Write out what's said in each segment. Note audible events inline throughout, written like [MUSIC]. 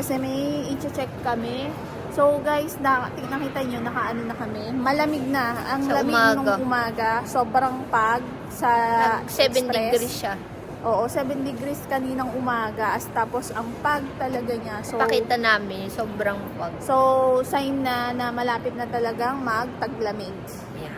kasi may i-check kami. So, guys, na, nakita nyo, nakaano na kami. Malamig na. Ang Sa lamig umaga. nung umaga. Sobrang pag sa Nag 7 Express. degrees siya. Oo, 7 degrees kaninang umaga. As tapos, ang pag talaga niya. So, Pakita namin, sobrang pag. so sign na na malapit na talagang magtaglamig. Yeah.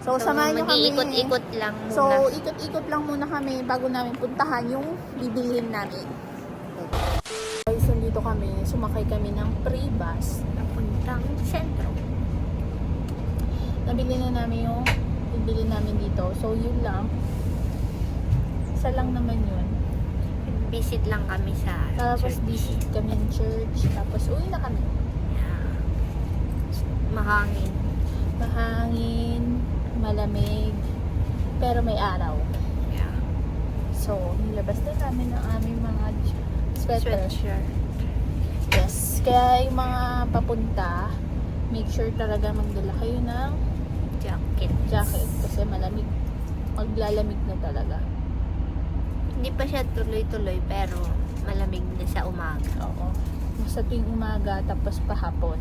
So, samahan nyo kami. mag-iikot-ikot lang muna. So, ikot-ikot lang muna kami bago namin puntahan yung bibilhin namin. Kami. Sumakay kami ng pre-bus. Napuntang sentro. Nabili na namin yung bibili namin dito. So, yun lang. Isa lang naman yun. Visit lang kami sa Tapos, church. visit kami ng church. Tapos, uwi na kami. Yeah. Mahangin. Mahangin, malamig, pero may araw. Yeah. So, nilabas na namin ang aming mga sweater. Sweatshirt. Kaya yung mga papunta, make sure talaga magdala kayo ng Jacket. jacket kasi malamig. Maglalamig na talaga. Hindi pa siya tuloy-tuloy pero malamig na sa umaga. Oo. Sa tuwing umaga tapos pahapon.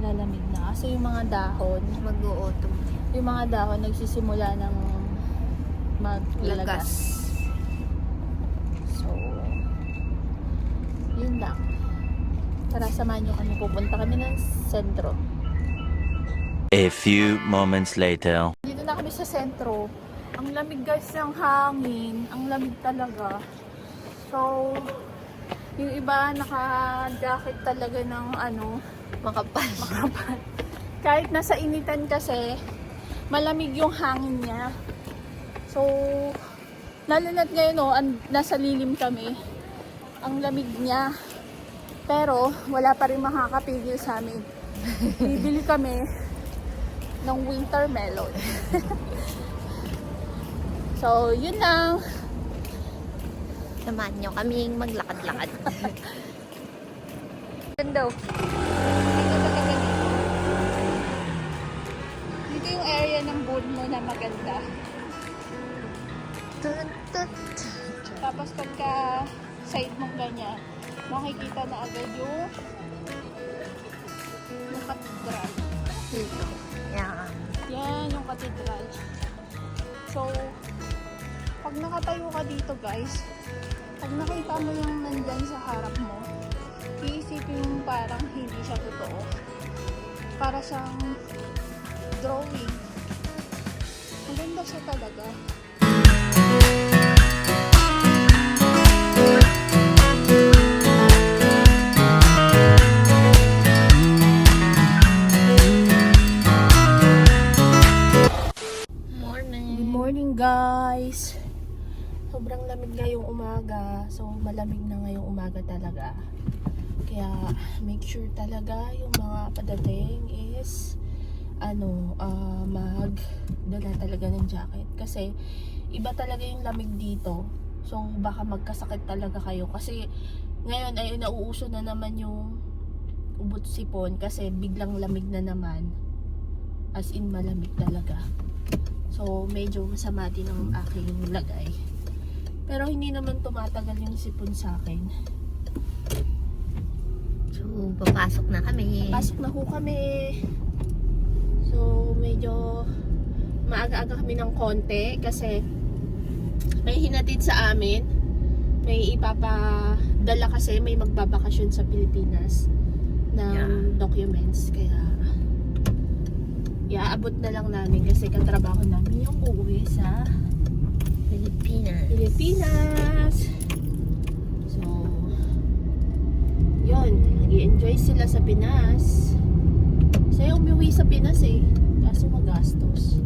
Lalamig na. Kasi yung mga dahon, Mag-autumn. yung mga dahon nagsisimula ng maglagas. Lagas. So, yun lang. Tara, samahan nyo kami. Pupunta kami ng sentro. A few moments later. Dito na kami sa sentro. Ang lamig guys ng hangin. Ang lamig talaga. So, yung iba naka-jacket talaga ng ano, Makapal. [LAUGHS] makapal. Kahit nasa initan kasi, malamig yung hangin niya. So, lalo na't ngayon oh, an- nasa lilim kami. Ang lamig niya. Pero, wala pa rin makakapigil sa amin. Bibili kami ng winter melon. [LAUGHS] so, yun lang. Samahan nyo kaming maglakad-lakad. [LAUGHS] Ganda. Dito yung area ng board mo na maganda. Tapos pagka side mong ganyan, makikita na agad yung yung katedral. Dito. Yeah. Yan, yung katedral. So, pag nakatayo ka dito guys, pag nakita mo yung nandyan sa harap mo, iisipin mo parang hindi siya totoo. Para siyang drawing. Maganda siya talaga. Umaga. So malamig na ngayong umaga talaga. Kaya make sure talaga yung mga padating is ano, ah, mag dala talaga ng jacket. Kasi iba talaga yung lamig dito. So baka magkasakit talaga kayo. Kasi ngayon ay nauuso na naman yung ubot sipon kasi biglang lamig na naman. As in malamig talaga. So, medyo masama din ang aking lagay. Pero hindi naman tumatagal yung sipon sa akin. So, papasok na kami. Pasok na ho kami. So, medyo maaga-aga kami ng konti kasi may hinatid sa amin. May ipapadala kasi may magbabakasyon sa Pilipinas ng Yeah. documents. Kaya, iaabot na lang namin kasi katrabaho namin yung uuwi sa Pilipinas. Pilipinas. So, yun. nag enjoy sila sa Pinas. Saya umuwi sa Pinas eh. Kaso magastos.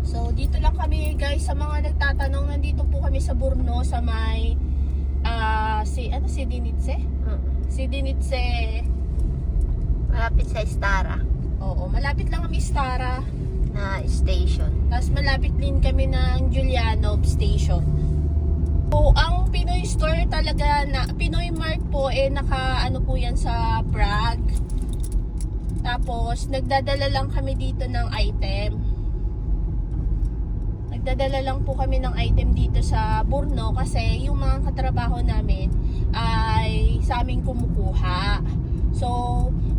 So, dito lang kami guys sa mga nagtatanong. Nandito po kami sa Burno sa may ah si ano si Dinitse? Mm. Si Dinitse. Malapit sa Estara Oo, malapit lang kami Stara. Na station. Tapos malapit din kami ng Julianov Station. So, ang Pinoy store talaga na Pinoy Mart po eh naka ano po yan sa Prague. Tapos, nagdadala lang kami dito ng item. Nagdadala lang po kami ng item dito sa Burno kasi yung mga katrabaho namin ay sa amin kumukuha. So,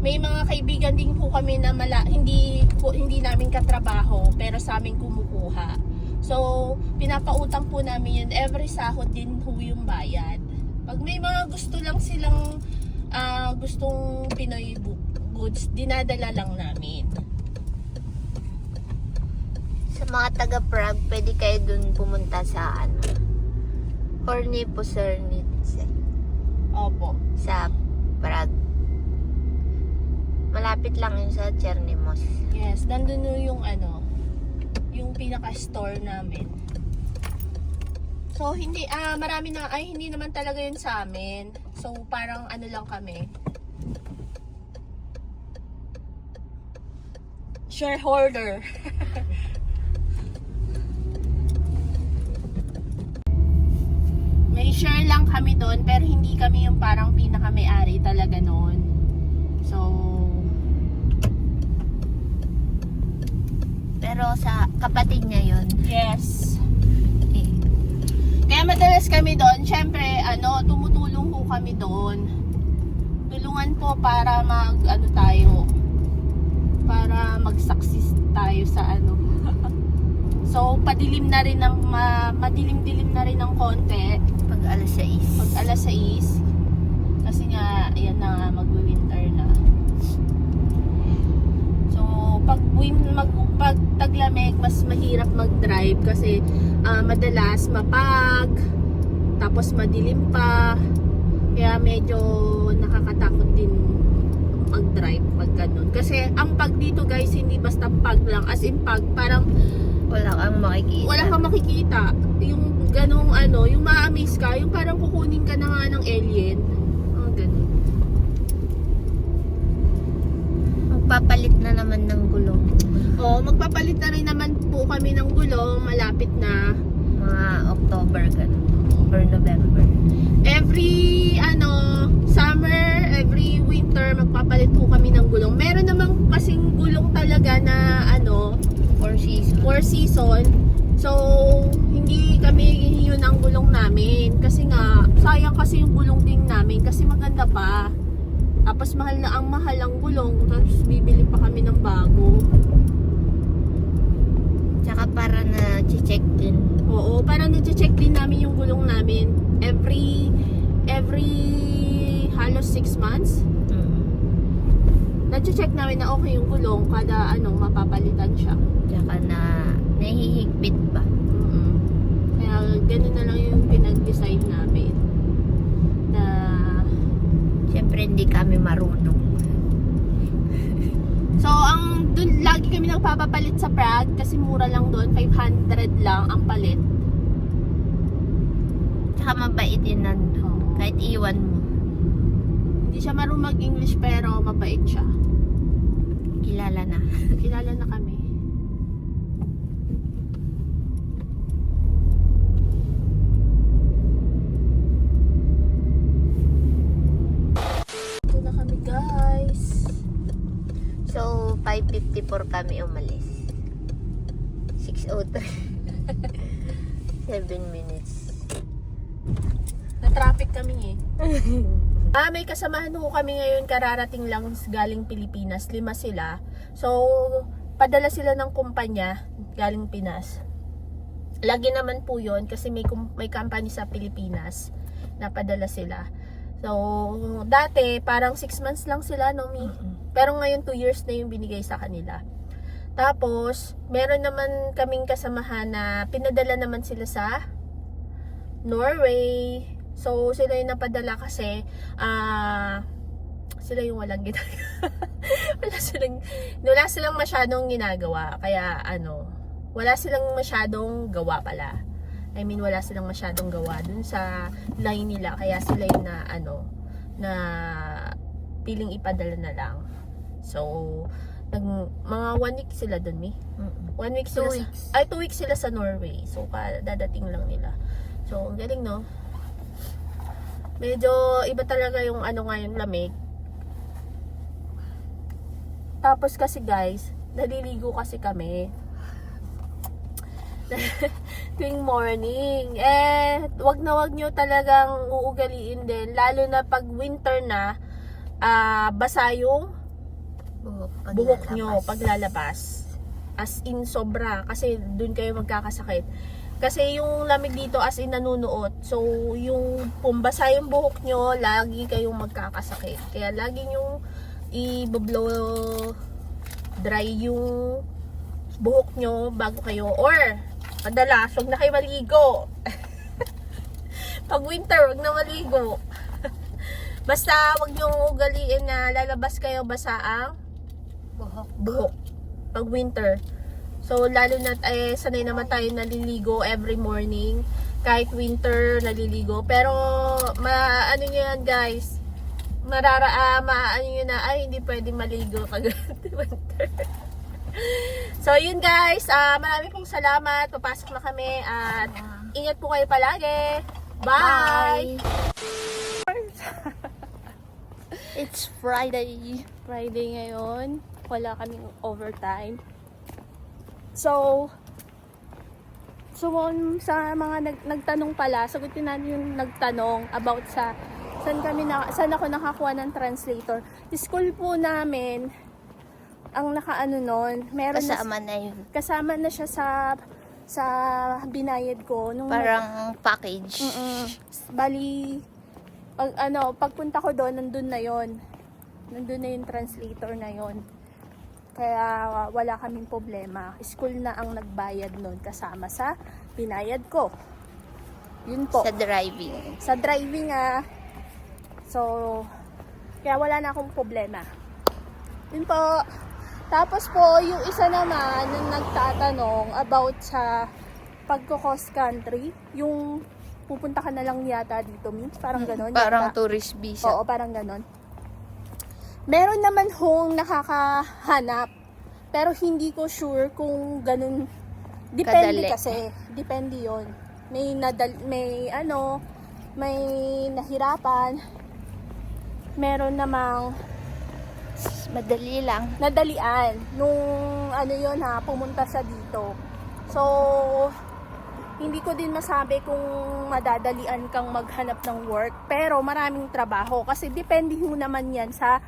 may mga kaibigan din po kami na mala, hindi po, hindi namin katrabaho pero sa amin kumukuha. So, pinapautang po namin yun. Every sahod din po yung bayad. Pag may mga gusto lang silang ah, gustong Pinoy goods, dinadala lang namin. Sa mga taga Prague, pwede kayo dun pumunta sa ano. Horny Pusernitze. Opo. Sa Prague. Malapit lang yun sa Chernimos. Yes, nandun no yung ano, yung pinaka-store namin. So, hindi, ah, marami na, ay, hindi naman talaga yun sa amin. So, parang ano lang kami. Shareholder. [LAUGHS] May share lang kami doon, pero hindi kami yung parang pinaka-may-ari talaga noon. So, Pero sa kapatid niya yun. yes. Eh, Kaya madalas kami doon, syempre, ano, tumutulong po kami doon. Tulungan po para mag, ano tayo, para mag-success tayo sa ano. [LAUGHS] so, padilim na rin ng, ma, madilim-dilim na rin ng konti pag alas 6. pag alas 6. Kasi nga, ayan na nga, mag-winter na. So, pag, mag, pag taglamig, mas mahirap mag-drive kasi ah, madalas mapag, tapos madilim pa. Kaya medyo nakakatakot din mag-drive pag ganun. Kasi ang pag dito guys, hindi basta pag lang. As in pag, parang Wala kang makikita. wala kang makikita. Yung ganong ano, yung ma-amaze ka, yung parang kukunin ka na nga ng alien. Ang ganun. Magpapalit na naman ng gulong. Oh, magpapalit na rin naman po kami ng gulong, malapit na. Mga October, ganun. Or November. Every ano, summer, every winter magpapalit po kami ng gulong. Meron namang kasing gulong talaga na ano, Four season. four season. So, hindi kami yun ang gulong namin. Kasi nga, sayang kasi yung gulong din namin. Kasi maganda pa. Tapos mahal na ang mahal ang gulong. Tapos bibili pa kami ng bago. Tsaka para na check din. Oo, parang nche-check din namin yung gulong namin. Every, every halos 6 months. Mm. Nche-check namin na okay yung gulong. Kada ano, mapapalitan siya. Tsaka na nahihigpit ba? mm Kaya ganun na lang yung pinag-design namin. Na Siyempre hindi kami marunong. So, ang dun, lagi kami nagpapapalit sa Prague kasi mura lang doon, 500 lang ang palit. Tsaka mabait din nandun. Oo. Kahit iwan mo. Hindi siya marunong mag-English pero mabait siya. Kilala na. Kilala na kami. Ito na kami guys. So, 5.54 kami umalis. 6.03. 7 [LAUGHS] minutes. Na-traffic kami eh. [LAUGHS] ah, may kasamahan ho kami ngayon kararating lang galing Pilipinas. Lima sila. So, padala sila ng kumpanya galing Pinas. Lagi naman po yon kasi may, may company sa Pilipinas na padala sila. So, dati parang 6 months lang sila, no, Mi? Pero ngayon 2 years na yung binigay sa kanila. Tapos, meron naman kaming kasamahan na pinadala naman sila sa Norway. So, sila yung napadala kasi ah sila yung walang ginagawa. [LAUGHS] wala silang wala silang masyadong ginagawa. Kaya ano, wala silang masyadong gawa pala. I mean, wala silang masyadong gawa dun sa line nila. Kaya sila yung na ano, na piling ipadala na lang. So, nag, mga one week sila dun, Mi. Mm-mm. One week Two sila weeks. Sa, ay, two weeks sila sa Norway. So, ka, dadating lang nila. So, ang galing, no? Medyo iba talaga yung ano ngayon lamig. Tapos kasi guys, naliligo kasi kami. [LAUGHS] tuwing morning. Eh, wag na wag nyo talagang uugaliin din. Lalo na pag winter na, ah basa yung Buhok, buhok nyo paglalabas. paglalabas. As in sobra. Kasi dun kayo magkakasakit. Kasi yung lamig dito as in nanunuot. So, yung pumbasa yung buhok nyo, lagi kayong magkakasakit. Kaya lagi nyo i-blow dry yung buhok nyo bago kayo. Or, madalas, huwag na kayo maligo. [LAUGHS] Pag winter, huwag na maligo. [LAUGHS] Basta, huwag nyo ugaliin na lalabas kayo basa ang Buhok. buhok pag winter. So, lalo na eh, sanay naman tayo naliligo every morning. Kahit winter, naliligo. Pero, ma, ano nyo yan, guys? Marara, ah, ma, ano nyo na, ay, hindi pwede maligo [LAUGHS] pag winter. So, yun guys. Ah, marami pong salamat. Papasok na kami. At, ingat po kayo palagi. Bye! [LAUGHS] It's Friday. Friday ngayon. Wala kaming overtime. So, sumon sa mga nag, nagtanong pala, sagutin natin yung nagtanong about sa saan kami na, saan ako nakakuha ng translator. School po namin ang nakaano nun, meron na, Kasama na yun. kasama na siya sa sa binayad ko nung Parang package. Mm-mm. Bali, pag, ano, pagpunta ko doon, nandun na yon Nandun na yung translator na yon Kaya wala kaming problema. School na ang nagbayad nun kasama sa binayad ko. Yun po. Sa driving. Sa driving ah. So, kaya wala na akong problema. Yun po. Tapos po, yung isa naman na nagtatanong about sa pagko-cross country, yung pupunta ka na lang yata dito, means parang ganon. Parang yata. tourist visa. Oo, parang ganon. Meron naman hong nakakahanap, pero hindi ko sure kung ganun. Depende Kadali. kasi. Depende yon May nadal, may ano, may nahirapan. Meron namang Madali lang. nadalian nung ano yon ha, pumunta sa dito. So, hindi ko din masabi kung madadalian kang maghanap ng work, pero maraming trabaho kasi depende ho naman yan sa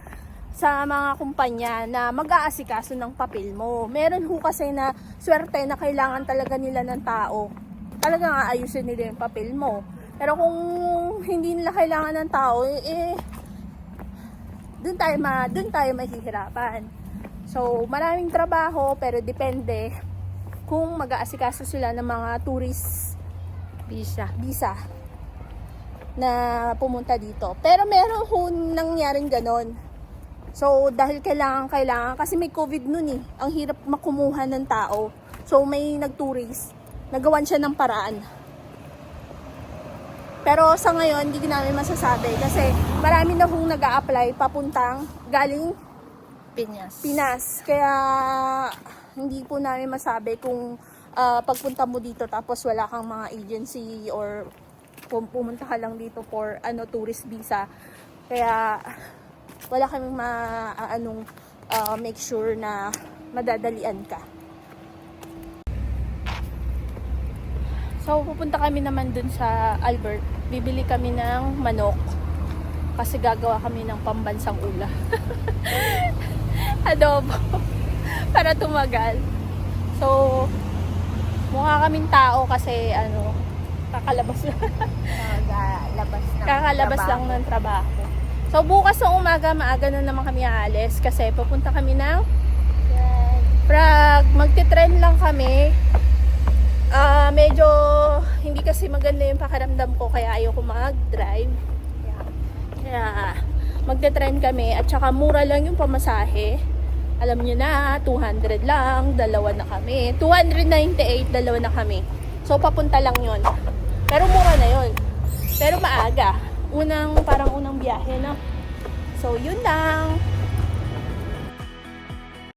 sa mga kumpanya na mag-aasikaso ng papel mo. Meron ho kasi na swerte na kailangan talaga nila ng tao. Talagang aayusin nila yung papel mo. Pero kung hindi nila kailangan ng tao, eh, eh doon tayo ma doon tayo mahihirapan. So, maraming trabaho pero depende kung mag-aasikaso sila ng mga tourist Visa. visa na pumunta dito. Pero meron ho nangyaring ganon. So, dahil kailangan, kailangan, kasi may COVID nun eh. Ang hirap makumuha ng tao. So, may nag-tourist. Nagawan siya ng paraan. Pero sa ngayon, hindi namin masasabi kasi marami na hong nag apply papuntang galing Pinas. Pinas. Kaya hindi po namin masabi kung ah, pagpunta mo dito tapos wala kang mga agency or pum- pumunta ka lang dito for ano tourist visa. Kaya wala kaming ma anong ah, make sure na madadalian ka. So pupunta kami naman dun sa Albert. Bibili kami ng manok kasi gagawa kami ng pambansang ula. [LAUGHS] adobo [LAUGHS] para tumagal. So, mukha kaming tao kasi ano, kakalabas lang, Kakalabas ng kakalabas lang ng trabaho. So, bukas ng umaga, maaga na naman kami aalis kasi pupunta kami ng. Prague. Magte-trend lang kami. Ah, medyo hindi kasi maganda yung pakiramdam ko kaya ayoko mag-drive. Kaya, kaya magte-trend kami at saka mura lang yung pamasahe. Alam nyo na, 200 lang, dalawa na kami. 298, dalawa na kami. So, papunta lang yon Pero mura na yon Pero maaga. Unang, parang unang biyahe, no? So, yun lang.